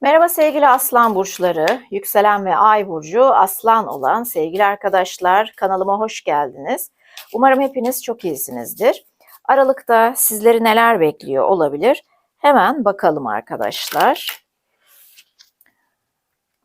Merhaba sevgili aslan burçları, yükselen ve ay burcu aslan olan sevgili arkadaşlar kanalıma hoş geldiniz. Umarım hepiniz çok iyisinizdir. Aralıkta sizleri neler bekliyor olabilir? Hemen bakalım arkadaşlar.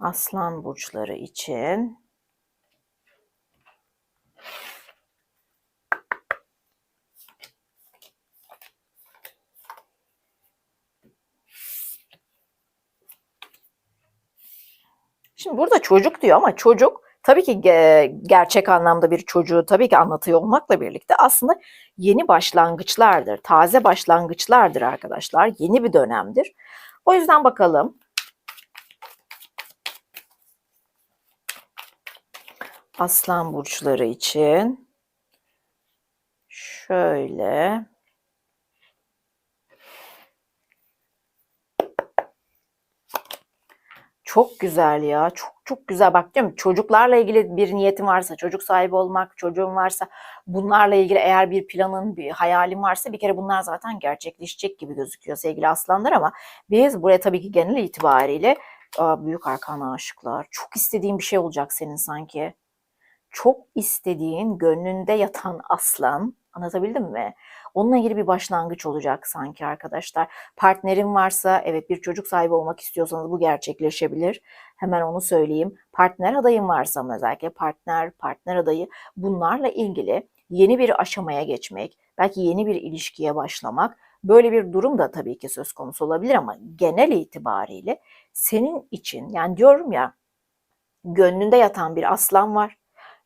Aslan burçları için Şimdi burada çocuk diyor ama çocuk tabii ki ge- gerçek anlamda bir çocuğu tabii ki anlatıyor olmakla birlikte aslında yeni başlangıçlardır, taze başlangıçlardır arkadaşlar. Yeni bir dönemdir. O yüzden bakalım. Aslan burçları için şöyle Çok güzel ya. Çok çok güzel. Bak diyorum çocuklarla ilgili bir niyetin varsa, çocuk sahibi olmak, çocuğun varsa bunlarla ilgili eğer bir planın, bir hayalin varsa bir kere bunlar zaten gerçekleşecek gibi gözüküyor sevgili aslanlar ama biz buraya tabii ki genel itibariyle aa, büyük arkana aşıklar. Çok istediğin bir şey olacak senin sanki. Çok istediğin, gönlünde yatan aslan. Anlatabildim mi? Onunla ilgili bir başlangıç olacak sanki arkadaşlar. Partnerin varsa evet bir çocuk sahibi olmak istiyorsanız bu gerçekleşebilir. Hemen onu söyleyeyim. Partner adayın varsa özellikle partner, partner adayı bunlarla ilgili yeni bir aşamaya geçmek, belki yeni bir ilişkiye başlamak böyle bir durum da tabii ki söz konusu olabilir ama genel itibariyle senin için yani diyorum ya gönlünde yatan bir aslan var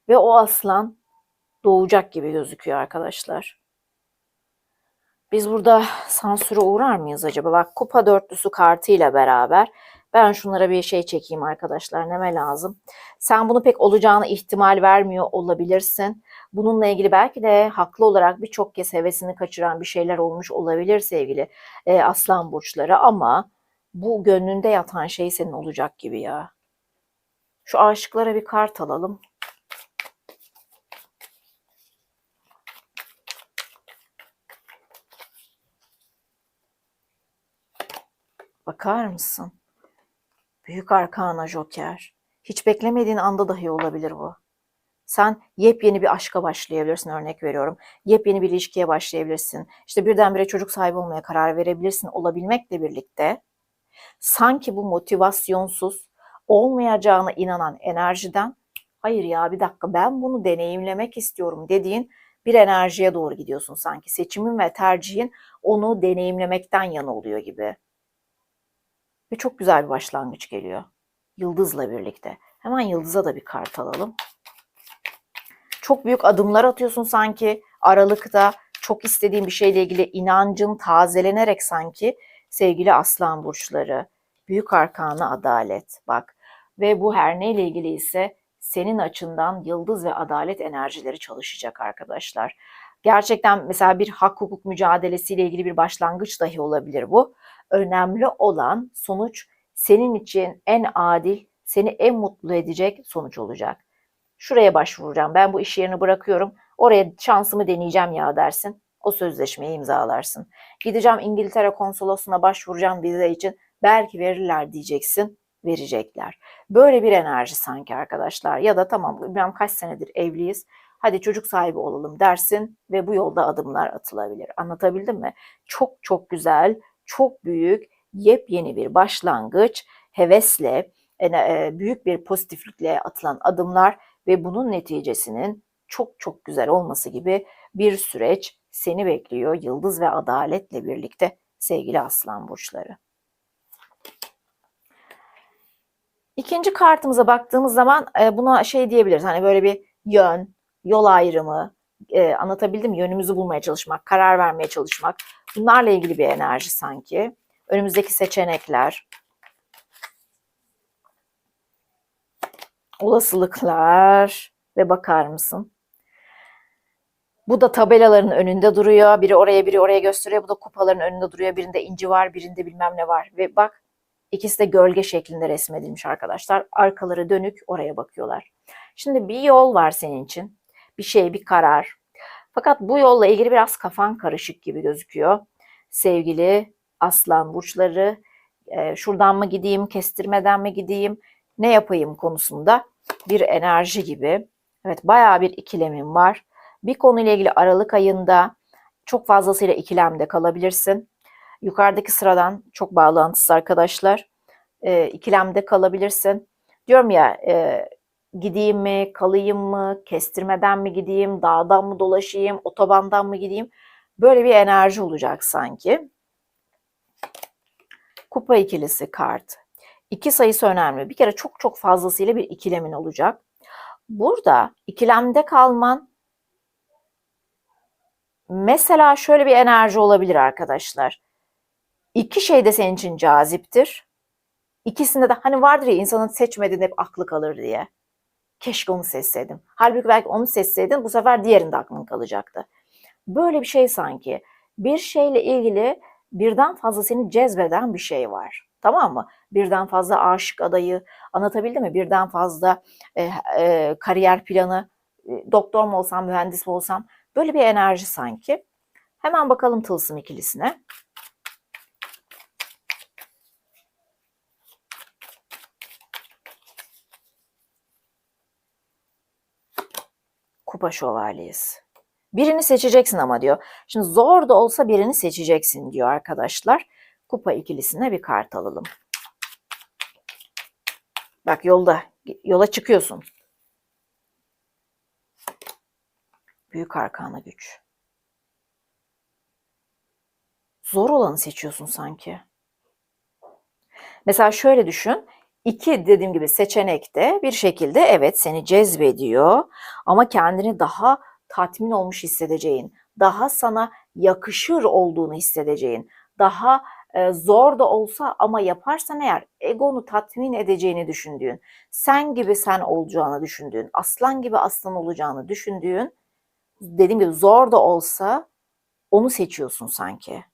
ve o aslan doğacak gibi gözüküyor arkadaşlar. Biz burada sansüre uğrar mıyız acaba? Bak kupa dörtlüsü kartıyla beraber ben şunlara bir şey çekeyim arkadaşlar. Neme lazım? Sen bunu pek olacağına ihtimal vermiyor olabilirsin. Bununla ilgili belki de haklı olarak birçok kez hevesini kaçıran bir şeyler olmuş olabilir sevgili e, aslan burçları ama bu gönlünde yatan şey senin olacak gibi ya. Şu aşıklara bir kart alalım. Bakar mısın? Büyük arkana joker. Hiç beklemediğin anda dahi olabilir bu. Sen yepyeni bir aşka başlayabilirsin örnek veriyorum. Yepyeni bir ilişkiye başlayabilirsin. İşte birdenbire çocuk sahibi olmaya karar verebilirsin olabilmekle birlikte. Sanki bu motivasyonsuz olmayacağına inanan enerjiden hayır ya bir dakika ben bunu deneyimlemek istiyorum dediğin bir enerjiye doğru gidiyorsun sanki. Seçimin ve tercihin onu deneyimlemekten yana oluyor gibi. Ve çok güzel bir başlangıç geliyor. Yıldızla birlikte. Hemen Yıldız'a da bir kart alalım. Çok büyük adımlar atıyorsun sanki. Aralıkta çok istediğin bir şeyle ilgili inancın tazelenerek sanki sevgili aslan burçları. Büyük arkana adalet. Bak ve bu her neyle ilgili ise senin açından yıldız ve adalet enerjileri çalışacak arkadaşlar. Gerçekten mesela bir hak hukuk mücadelesiyle ilgili bir başlangıç dahi olabilir bu önemli olan sonuç senin için en adil, seni en mutlu edecek sonuç olacak. Şuraya başvuracağım. Ben bu iş yerini bırakıyorum. Oraya şansımı deneyeceğim ya dersin. O sözleşmeyi imzalarsın. Gideceğim İngiltere konsolosluğuna başvuracağım vize için. Belki verirler diyeceksin. Verecekler. Böyle bir enerji sanki arkadaşlar. Ya da tamam bilmem kaç senedir evliyiz. Hadi çocuk sahibi olalım dersin ve bu yolda adımlar atılabilir. Anlatabildim mi? Çok çok güzel, çok büyük, yepyeni bir başlangıç, hevesle, e, büyük bir pozitiflikle atılan adımlar ve bunun neticesinin çok çok güzel olması gibi bir süreç seni bekliyor yıldız ve adaletle birlikte sevgili aslan burçları. İkinci kartımıza baktığımız zaman e, buna şey diyebiliriz. Hani böyle bir yön, yol ayrımı, e, anlatabildim? Yönümüzü bulmaya çalışmak, karar vermeye çalışmak. Bunlarla ilgili bir enerji sanki. Önümüzdeki seçenekler. Olasılıklar ve bakar mısın? Bu da tabelaların önünde duruyor. Biri oraya biri oraya gösteriyor. Bu da kupaların önünde duruyor. Birinde inci var, birinde bilmem ne var. Ve bak ikisi de gölge şeklinde resmedilmiş arkadaşlar. Arkaları dönük oraya bakıyorlar. Şimdi bir yol var senin için. Bir şey, bir karar. Fakat bu yolla ilgili biraz kafan karışık gibi gözüküyor. Sevgili aslan burçları e, şuradan mı gideyim, kestirmeden mi gideyim, ne yapayım konusunda bir enerji gibi. Evet bayağı bir ikilemin var. Bir konuyla ilgili Aralık ayında çok fazlasıyla ikilemde kalabilirsin. Yukarıdaki sıradan çok bağlantısız arkadaşlar. E, ikilemde kalabilirsin. Diyorum ya e, gideyim mi, kalayım mı, kestirmeden mi gideyim, dağdan mı dolaşayım, otobandan mı gideyim? Böyle bir enerji olacak sanki. Kupa ikilisi kart. İki sayısı önemli. Bir kere çok çok fazlasıyla bir ikilemin olacak. Burada ikilemde kalman mesela şöyle bir enerji olabilir arkadaşlar. İki şey de senin için caziptir. İkisinde de hani vardır ya insanın seçmediğinde hep aklı kalır diye. Keşke onu seçseydim. Halbuki belki onu seçseydin bu sefer diğerinde aklın kalacaktı. Böyle bir şey sanki. Bir şeyle ilgili birden fazla seni cezbeden bir şey var. Tamam mı? Birden fazla aşık adayı anlatabildim mi? Birden fazla e, e, kariyer planı, e, doktor mu olsam, mühendis mi olsam böyle bir enerji sanki. Hemen bakalım tılsım ikilisine. Kupa şövalyesi. Birini seçeceksin ama diyor. Şimdi zor da olsa birini seçeceksin diyor arkadaşlar. Kupa ikilisine bir kart alalım. Bak yolda, yola çıkıyorsun. Büyük arkana güç. Zor olanı seçiyorsun sanki. Mesela şöyle düşün. İki dediğim gibi seçenekte bir şekilde evet seni cezbediyor ama kendini daha tatmin olmuş hissedeceğin, daha sana yakışır olduğunu hissedeceğin, daha e, zor da olsa ama yaparsan eğer egonu tatmin edeceğini düşündüğün, sen gibi sen olacağını düşündüğün, aslan gibi aslan olacağını düşündüğün, dediğim gibi zor da olsa onu seçiyorsun sanki.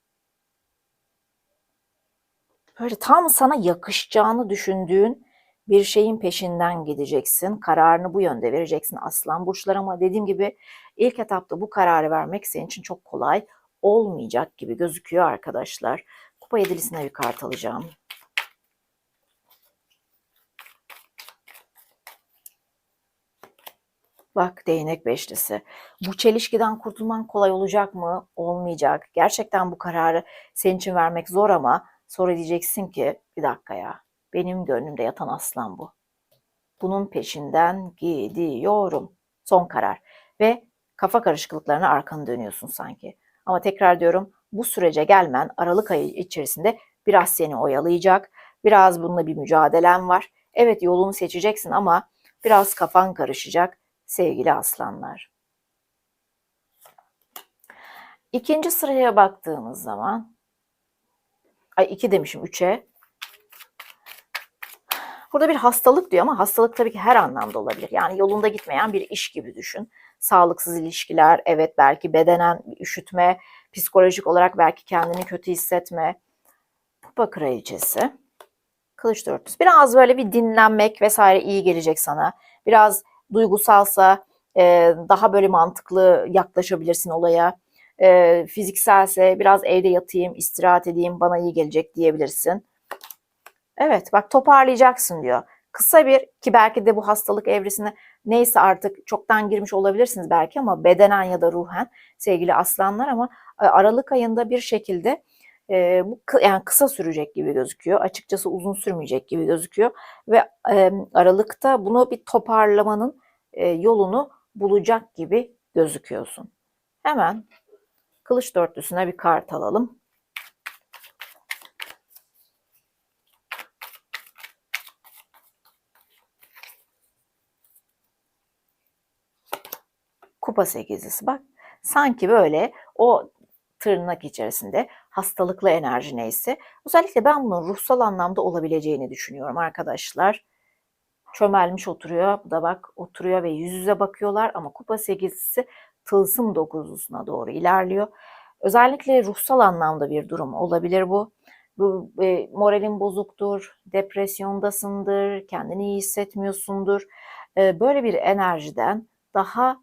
Böyle tam sana yakışacağını düşündüğün bir şeyin peşinden gideceksin. Kararını bu yönde vereceksin aslan burçlar ama dediğim gibi ilk etapta bu kararı vermek senin için çok kolay olmayacak gibi gözüküyor arkadaşlar. Kupa yedilisine bir kart alacağım. Bak değnek beşlisi. Bu çelişkiden kurtulman kolay olacak mı? Olmayacak. Gerçekten bu kararı senin için vermek zor ama sonra diyeceksin ki bir dakika ya benim gönlümde yatan aslan bu. Bunun peşinden gidiyorum. Son karar. Ve kafa karışıklıklarına arkanı dönüyorsun sanki. Ama tekrar diyorum bu sürece gelmen Aralık ayı içerisinde biraz seni oyalayacak. Biraz bununla bir mücadelen var. Evet yolunu seçeceksin ama biraz kafan karışacak sevgili aslanlar. İkinci sıraya baktığımız zaman ay iki demişim üçe Burada bir hastalık diyor ama hastalık tabii ki her anlamda olabilir. Yani yolunda gitmeyen bir iş gibi düşün. Sağlıksız ilişkiler, evet belki bedenen üşütme, psikolojik olarak belki kendini kötü hissetme. Kupa kraliçesi. Kılıç dörtlüsü. Biraz böyle bir dinlenmek vesaire iyi gelecek sana. Biraz duygusalsa daha böyle mantıklı yaklaşabilirsin olaya. E, fizikselse biraz evde yatayım, istirahat edeyim, bana iyi gelecek diyebilirsin. Evet bak toparlayacaksın diyor. Kısa bir ki belki de bu hastalık evresine neyse artık çoktan girmiş olabilirsiniz belki ama bedenen ya da ruhen sevgili aslanlar ama e, Aralık ayında bir şekilde e, bu yani kısa sürecek gibi gözüküyor. Açıkçası uzun sürmeyecek gibi gözüküyor ve e, Aralık'ta bunu bir toparlamanın e, yolunu bulacak gibi gözüküyorsun. Hemen kılıç dörtlüsüne bir kart alalım. kupa sekizlisi bak. Sanki böyle o tırnak içerisinde hastalıklı enerji neyse. Özellikle ben bunun ruhsal anlamda olabileceğini düşünüyorum arkadaşlar. Çömelmiş oturuyor. Bu da bak oturuyor ve yüz yüze bakıyorlar ama kupa sekizlisi tılsım dokuzlusuna doğru ilerliyor. Özellikle ruhsal anlamda bir durum olabilir bu. Bu e, moralin bozuktur, depresyondasındır, kendini iyi hissetmiyorsundur. E, böyle bir enerjiden daha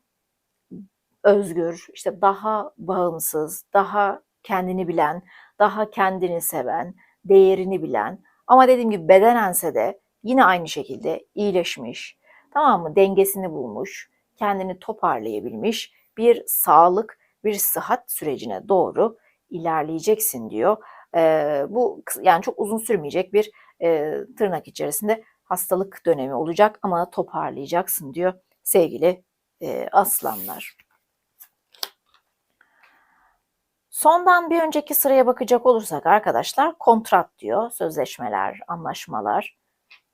özgür, işte daha bağımsız, daha kendini bilen, daha kendini seven, değerini bilen ama dediğim gibi bedenense de yine aynı şekilde iyileşmiş, tamam mı? Dengesini bulmuş, kendini toparlayabilmiş bir sağlık, bir sıhhat sürecine doğru ilerleyeceksin diyor. Ee, bu yani çok uzun sürmeyecek bir e, tırnak içerisinde hastalık dönemi olacak ama toparlayacaksın diyor sevgili e, aslanlar. Sondan bir önceki sıraya bakacak olursak arkadaşlar kontrat diyor. Sözleşmeler, anlaşmalar.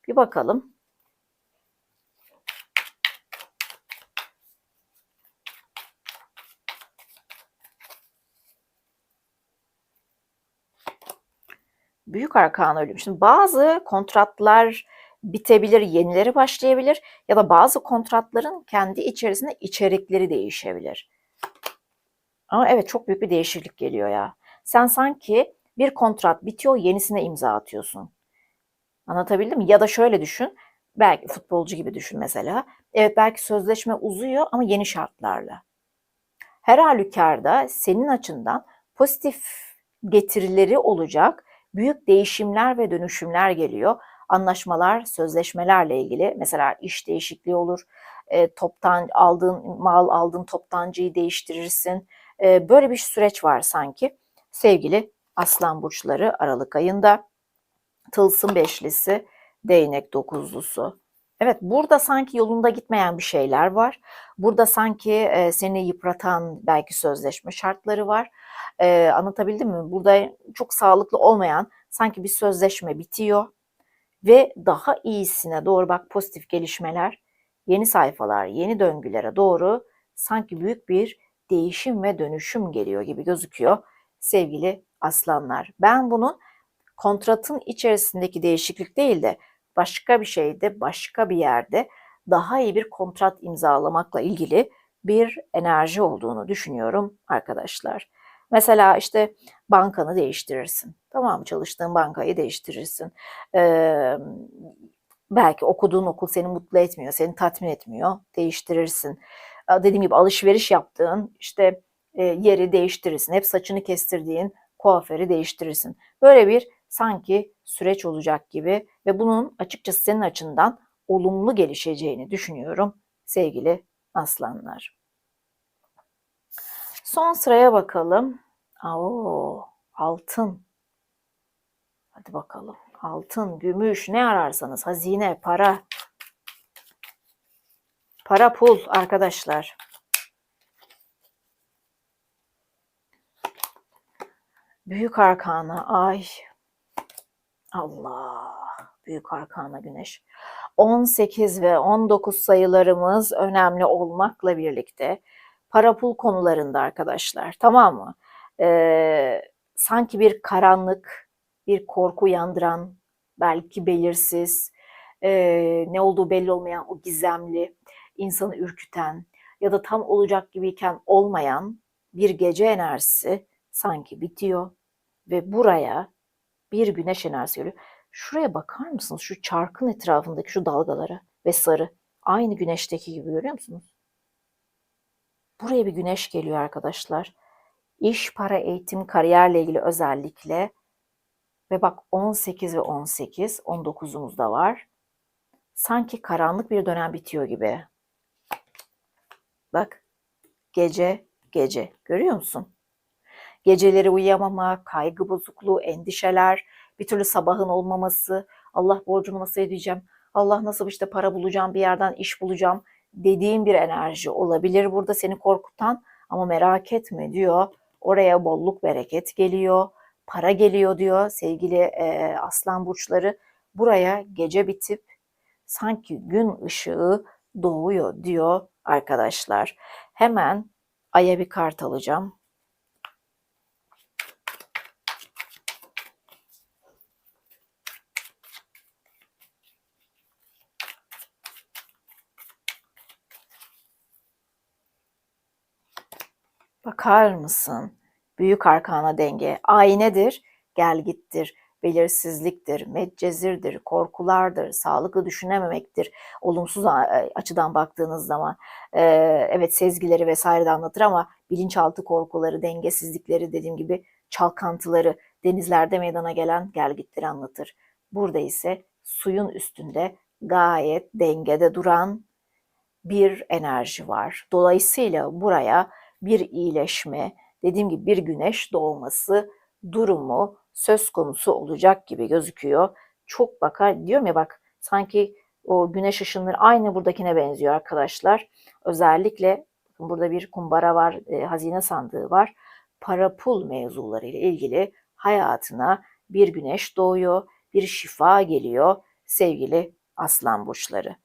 Bir bakalım. Büyük arkan ölüm. Şimdi bazı kontratlar bitebilir, yenileri başlayabilir ya da bazı kontratların kendi içerisinde içerikleri değişebilir. Ama evet çok büyük bir değişiklik geliyor ya. Sen sanki bir kontrat bitiyor, yenisine imza atıyorsun. Anlatabildim mi? Ya da şöyle düşün. Belki futbolcu gibi düşün mesela. Evet belki sözleşme uzuyor ama yeni şartlarla. Her halükarda senin açından pozitif getirileri olacak büyük değişimler ve dönüşümler geliyor. Anlaşmalar, sözleşmelerle ilgili mesela iş değişikliği olur. E, toptan aldığın mal aldığın toptancıyı değiştirirsin. E, böyle bir süreç var sanki. Sevgili Aslan burçları Aralık ayında Tılsım beşlisi, değnek dokuzlusu. Evet burada sanki yolunda gitmeyen bir şeyler var. Burada sanki e, seni yıpratan belki sözleşme şartları var. E, anlatabildim mi? Burada çok sağlıklı olmayan sanki bir sözleşme bitiyor ve daha iyisine doğru bak pozitif gelişmeler, yeni sayfalar, yeni döngülere doğru sanki büyük bir değişim ve dönüşüm geliyor gibi gözüküyor sevgili aslanlar. Ben bunun kontratın içerisindeki değişiklik değil de başka bir şeyde, başka bir yerde daha iyi bir kontrat imzalamakla ilgili bir enerji olduğunu düşünüyorum arkadaşlar. Mesela işte bankanı değiştirirsin. Tamam mı? Çalıştığın bankayı değiştirirsin. Ee, belki okuduğun okul seni mutlu etmiyor, seni tatmin etmiyor. Değiştirirsin. Dediğim gibi alışveriş yaptığın işte e, yeri değiştirirsin. Hep saçını kestirdiğin kuaförü değiştirirsin. Böyle bir sanki süreç olacak gibi ve bunun açıkçası senin açından olumlu gelişeceğini düşünüyorum sevgili aslanlar. Son sıraya bakalım. Oo, altın. Hadi bakalım. Altın, gümüş ne ararsanız hazine, para. Para pul arkadaşlar. Büyük arkana ay. Allah. Büyük arkana güneş. 18 ve 19 sayılarımız önemli olmakla birlikte para pul konularında arkadaşlar tamam mı? Ee, sanki bir karanlık, bir korku yandıran, belki belirsiz, e, ne olduğu belli olmayan o gizemli, insanı ürküten ya da tam olacak gibiyken olmayan bir gece enerjisi sanki bitiyor ve buraya bir güneş enerjisi geliyor. Şuraya bakar mısınız? Şu çarkın etrafındaki şu dalgalara ve sarı. Aynı güneşteki gibi görüyor musunuz? Buraya bir güneş geliyor arkadaşlar. İş, para, eğitim, kariyerle ilgili özellikle ve bak 18 ve 18, 19'umuz da var. Sanki karanlık bir dönem bitiyor gibi. Bak gece gece görüyor musun? Geceleri uyuyamama, kaygı bozukluğu, endişeler, bir türlü sabahın olmaması, Allah borcumu nasıl ödeyeceğim, Allah nasıl işte para bulacağım, bir yerden iş bulacağım dediğin bir enerji olabilir burada seni korkutan ama merak etme diyor. Oraya bolluk bereket geliyor, para geliyor diyor sevgili e, aslan burçları. Buraya gece bitip sanki gün ışığı doğuyor diyor arkadaşlar. Hemen aya bir kart alacağım. Bakar mısın? Büyük arkana denge. Aynedir, gel gittir, belirsizliktir, meccezirdir, korkulardır, sağlıklı düşünememektir. Olumsuz açıdan baktığınız zaman evet sezgileri vesaire de anlatır ama bilinçaltı korkuları, dengesizlikleri dediğim gibi çalkantıları denizlerde meydana gelen gelgitleri anlatır. Burada ise suyun üstünde gayet dengede duran bir enerji var. Dolayısıyla buraya bir iyileşme, dediğim gibi bir güneş doğması durumu söz konusu olacak gibi gözüküyor. Çok bakar diyorum ya bak sanki o güneş ışınları aynı buradakine benziyor arkadaşlar. Özellikle burada bir kumbara var, e, hazine sandığı var. Para pul mevzuları ile ilgili hayatına bir güneş doğuyor, bir şifa geliyor sevgili aslan burçları.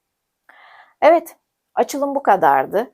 Evet, açılım bu kadardı.